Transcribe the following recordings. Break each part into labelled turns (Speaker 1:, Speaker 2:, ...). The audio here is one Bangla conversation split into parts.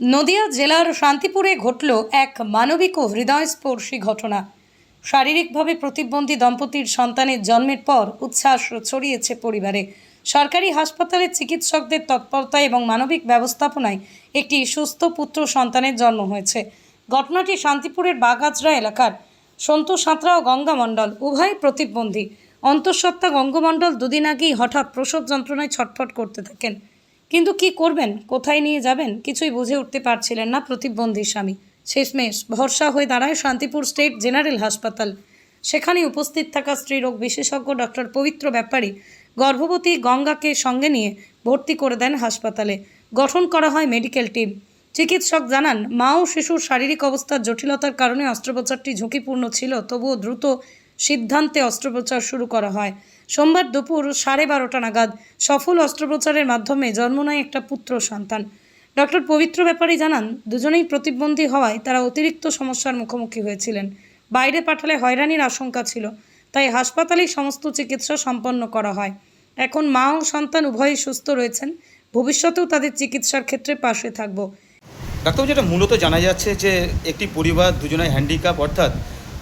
Speaker 1: নদিয়া জেলার শান্তিপুরে ঘটল এক মানবিক ও হৃদয়স্পর্শী ঘটনা। শারীরিকভাবে প্রতিবন্ধী দম্পতির সন্তানের জন্মের পর উচ্ছ্বাস ছড়িয়েছে পরিবারে। সরকারি হাসপাতালে চিকিৎসকদের তৎপরতা এবং মানবিক ব্যবস্থাপনায় একটি সুস্থ পুত্র সন্তানের জন্ম হয়েছে। ঘটনাটি শান্তিপুরের বাগাজরা এলাকার সন্তু সাঁতরা ও গঙ্গা মণ্ডল, উভয় প্রতিবন্ধী। অন্তঃসত্ত্বা গঙ্গমণ্ডল দুদিন আগেই হঠাৎ প্রসব যন্ত্রণায় ছটফট করতে থাকেন। কিন্তু কি করবেন? কোথায় নিয়ে যাবেন? কিছুই বুঝে উঠতে পারছিলেন না প্রতিবন্ধী স্বামী। শেষমেশ ভরসা হয়ে দাঁড়ায় শান্তিপুর স্টেট জেনারেল হাসপাতাল। সেখানে উপস্থিত থাকা স্ত্রীরোগ বিশেষজ্ঞ ডক্টর পবিত্র ব্যাপারী গর্ভবতী গঙ্গাকে সঙ্গে নিয়ে ভর্তি করে দেন হাসপাতালে। গঠন করা হয় মেডিকেল টিম। চিকিৎসক জানান, মা ও শিশুর শারীরিক অবস্থার জটিলতার কারণে অস্ত্রোপচারটি ঝুঁকিপূর্ণ ছিল, তবুও দ্রুত সিদ্ধান্তে অস্ত্রোপচার শুরু করা হয়। সোমবার দুপুর সাড়ে বারোটা নাগাদ সফল অস্ত্রোপচারের মাধ্যমে জন্ম নেয় একটা পুত্র সন্তান। ডক্টর পবিত্র ব্যাপারী জানান, দুজনেই প্রতিবন্ধী হওয়ায় তারা অতিরিক্ত সমস্যার মুখোমুখি হয়েছিলেন। বাইরে পাঠালে হয়রানির আশঙ্কা ছিল, তাই হাসপাতালেই সমস্ত চিকিৎসা সম্পন্ন করা হয়। এখন মা ও সন্তান উভয়ই সুস্থ রয়েছেন, ভবিষ্যতেও তাদের চিকিৎসার ক্ষেত্রে পাশে থাকব।
Speaker 2: ডাক্তারবাবু, যেটা মূলত জানা যাচ্ছে যে একটি পরিবার দুজনে হ্যান্ডিক্যাপ অর্থাৎ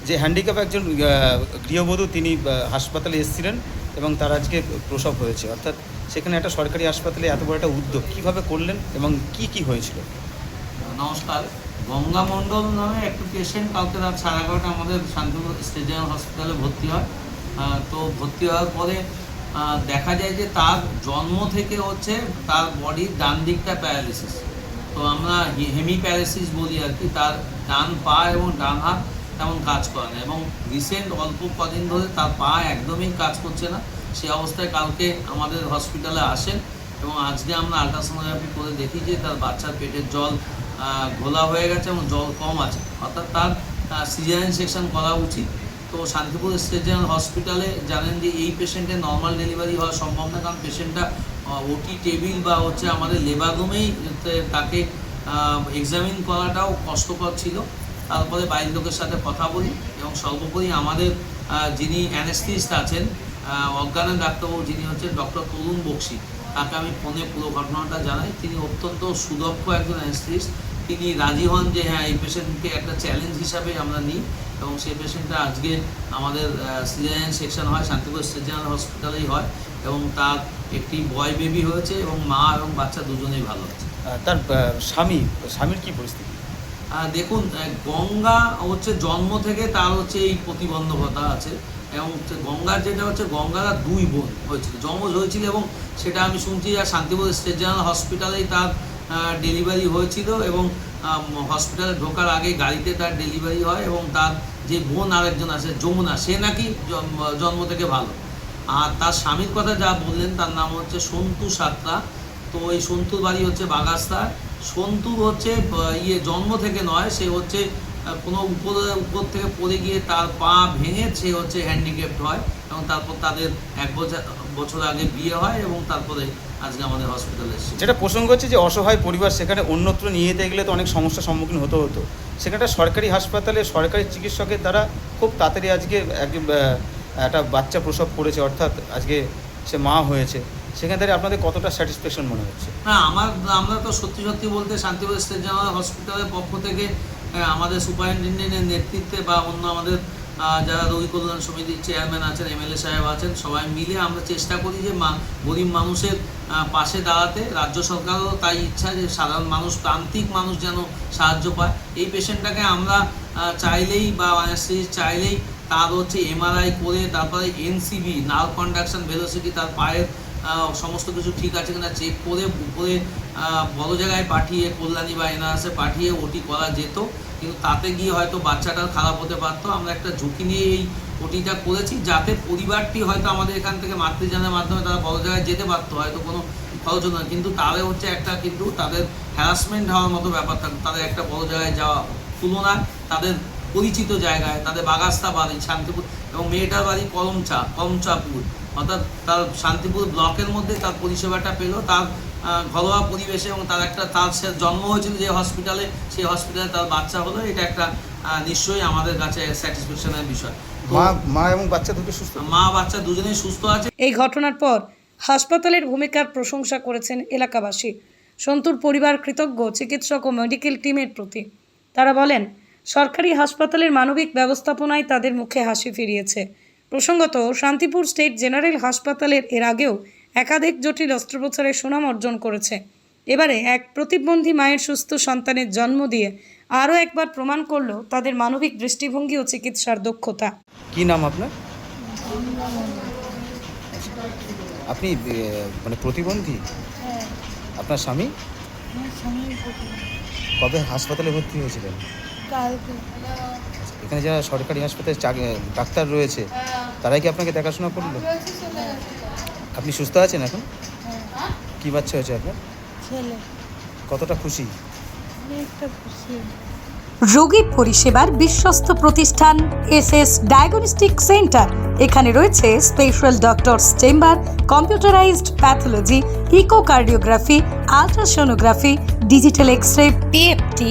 Speaker 2: যে হ্যান্ডিক্যাপ একজন গৃহবধূ তিনি হাসপাতালে এসেছিলেন এবং তার আজকে প্রসব হয়েছে। অর্থাৎ সেখানে একটা সরকারি হাসপাতালে এত বড় একটা উদ্যোগ কীভাবে করলেন এবং কি কি হয়েছিল?
Speaker 3: নমস্কার। গঙ্গা মণ্ডল নামে একটি পেশেন্ট কালকে রাত সাড়ে এগারোটা আমাদের শান্তিপুর স্টেডিয়াম হসপিটালে ভর্তি হয়। তো ভর্তি হওয়ার পরে দেখা যায় যে তার জন্ম থেকে হচ্ছে তার বডির ডান দিকটা প্যারালিসিস তো আমরা হেমি প্যারালিসিস বলি আর কি, তার ডান পা এবং ডান হাত তেমন কাজ করে না। এবং রিসেন্ট অল্প কদিন ধরে তার পা একদমই কাজ করছে না। সে অবস্থায় কালকে আমাদের হসপিটালে আসেন এবং আজকে আমরা আলট্রাসোনোগ্রাফি করে দেখি যে তার বাচ্চার পেটের জল ঘোলা হয়ে গেছে এবং জল কম আছে। অর্থাৎ তার সিজারিয়ান সেকশন করা উচিত। তো শান্তিপুর স্টেট হসপিটালে জানেন যে এই পেশেন্টের নর্মাল ডেলিভারি হওয়া সম্ভব না। কারণ পেশেন্টটা ওটি টেবিল বা হচ্ছে আমাদের লেবার রুমেই তাকে এক্সামিন করাটাও কষ্টকর ছিল। তারপরে বাড়ির লোকের সাথে কথা বলি এবং সর্বোপরি আমাদের যিনি অ্যানেস্থিস্ট আছেন অজ্ঞানের ডাক্তারবাবু যিনি হচ্ছেন ডক্টর তরুণ বক্সি, তাকে আমি ফোনে পুরো ঘটনাটা জানাই। তিনি অত্যন্ত সুদক্ষ একজন অ্যানেস্থিস্ট তিনি রাজি হন যে হ্যাঁ এই পেশেন্টকে একটা চ্যালেঞ্জ হিসাবে আমরা নিই এবং সেই পেশেন্টটা আজকে আমাদের সিজারিয়ান সেকশন হয়, শান্তিপুর সিজারিয়ান হসপিটালেই হয় এবং তার একটি বয় বেবি হয়েছে এবং মা এবং বাচ্চা দুজনেই ভালো আছে।
Speaker 2: তার স্বামী, স্বামীর কি পরিস্থিতি?
Speaker 3: দেখুন গঙ্গা হচ্ছে জন্ম থেকে তার হচ্ছে এই প্রতিবন্ধকতা আছে। এবং হচ্ছে গঙ্গার যেটা হচ্ছে, গঙ্গারা দুই বোন হয়েছিল যমজ হয়েছিল এবং সেটা আমি শুনছি যে শান্তিপুর স্টেট জেনারেল হসপিটালেই তার ডেলিভারি হয়েছিল এবং হসপিটালে ঢোকার আগে গাড়িতে তার ডেলিভারি হয় এবং তার যে বোন আরেকজন আছে, যমুনা, সে নাকি জন্ম- জন্ম থেকে ভালো। আর তার স্বামীর কথা যা বললেন, তার নাম হচ্ছে সন্তু সাতরা। তো এই সন্তুর বাড়ি হচ্ছে বাগাস্তার। সন্তু হচ্ছে ইয়ে জন্ম থেকে নয়, সে হচ্ছে কোনো উপরে, উপর থেকে পড়ে গিয়ে তার পা ভেঙে সে হচ্ছে হ্যান্ডিক্যাপ্ট হয় এবং তারপর তাদের এক বছর আগে বিয়ে হয় এবং তারপরে আজকে আমাদের হসপিটালে এসেছে।
Speaker 2: যেটা প্রসঙ্গ হচ্ছে যে অসহায় পরিবার সেখানে অন্যত্র নিয়ে যেতে গেলে তো অনেক সমস্যার সম্মুখীন হতে হতো। সেখানে একটা সরকারি হাসপাতালে সরকারি চিকিৎসকের দ্বারা খুব তাড়াতাড়ি আজকে এক একটা বাচ্চা প্রসব করেছে, অর্থাৎ আজকে সে মা হয়েছে। সেখান থেকে আপনাদের কতটা স্যাটিসফ্যাকশন মনে হচ্ছে?
Speaker 3: হ্যাঁ আমার, আমরা তো সত্যি সত্যি বলতে শান্তিপুর স্টেট জেনারেল হসপিটালের পক্ষ থেকে আমাদের সুপারিনটেন্ডেন্টের নেতৃত্বে বা অন্য আমাদের যারা রোগী কল্যাণ সমিতির চেয়ারম্যান আছেন এমএলএ সাহেব আছেন, সবাই মিলে আমরা চেষ্টা করি যে গরিব মানুষের পাশে দাঁড়াতে। রাজ্য সরকারও তাই ইচ্ছা যে সাধারণ মানুষ প্রান্তিক মানুষ যেন সাহায্য পায়। এই পেশেন্টটাকে আমরা চাইলেই বা চাইলেই তার হচ্ছে এমআরআই করে, তারপরে এনসিবি নার্ভ কন্ডাকশন ভেলোসিটি তার পায়ের সমস্ত কিছু ঠিক আছে কিনা চেক করে, উপরে বড় জায়গায় পাঠিয়ে কল্যাণী বা এনআরএসে পাঠিয়ে ওটি করা যেত। কিন্তু তাতে গিয়ে হয়তো বাচ্চাটার খারাপ হতে পারতো। আমরা একটা ঝুঁকি নিয়ে এই ওটিটা করেছি যাতে পরিবারটি হয়তো আমাদের এখান থেকে মাতৃযানের মাধ্যমে তারা বড় জায়গায় যেতে পারতো, হয়তো কোনো খরচ হতো না। কিন্তু তাদের হচ্ছে একটা কিন্তু তাদের হ্যারাসমেন্ট হওয়ার মতো ব্যাপার থাকতো। তাদের একটা বড় জায়গায় যাওয়া তুলনায় তাদের পরিচিত জায়গায়, তাদের বাগাস্তা বাড়ি, শান্তিপুর এবং মেয়েটার বাড়ি কলমচা কলমচাপুর অর্থাৎ তার শান্তিপুর ব্লকের মধ্যে তার পরিষেবাটা পেল তার ঘরোয়া পরিবেশে এবং তার একটা তার সে জন্ম হয়েছিল যে হসপিটালে সেই হসপিটালে তার বাচ্চা হলো। এটা একটা নিশ্চয়ই আমাদের কাছে স্যাটিসফ্যাকশনের বিষয়।
Speaker 2: মা মা এবং বাচ্চা দুটো সুস্থ?
Speaker 3: মা বাচ্চা দুজনেই সুস্থ আছে।
Speaker 1: এই ঘটনার পর হাসপাতালের ভূমিকার প্রশংসা করেছেন এলাকাবাসী। সন্তুর পরিবার কৃতজ্ঞ চিকিৎসক ও মেডিকেল টিমের প্রতি। তারা বলেন সরকারি হাসপাতালের মানবিক ব্যবস্থাপনায় তাদের মুখে হাসি ফিরিয়েছে। প্রসঙ্গত শান্তিপুর স্টেট জেনারেল হাসপাতালের এর আগেও একাধিক জটিল অস্ত্রোপচারের সুনাম অর্জন করেছে। এবারে এক প্রতিবন্ধী মায়ের সুস্থ সন্তানের জন্ম দিয়ে আরও একবার প্রমাণ করল তাদের মানবিক দৃষ্টিভঙ্গি ও চিকিৎসার দক্ষতা।
Speaker 2: কি নাম আপনার? আপনি মানে প্রতিবন্ধী?
Speaker 4: হ্যাঁ।
Speaker 2: আপনার স্বামী? কবে হাসপাতালে ভর্তি হয়েছিলেন?
Speaker 4: কালকে।
Speaker 2: এখানে যারা সরকারি হাসপাতালে ডাক্তার রয়েছে তারাই কি আপনাকে দেখাশোনা করল? আপনি সুস্থ আছেন এখন?
Speaker 4: হ্যাঁ
Speaker 2: কি বাচ্চা হয়েছে আপনার? কতটা খুশি?
Speaker 4: খুশি।
Speaker 1: রোগী পরিষেবার বিশ্বস্ত প্রতিষ্ঠান এস এস ডায়াগনস্টিক সেন্টার এখানে রয়েছে special doctors chamber computerised pathology echocardiography ultrasonography digital X ray PFT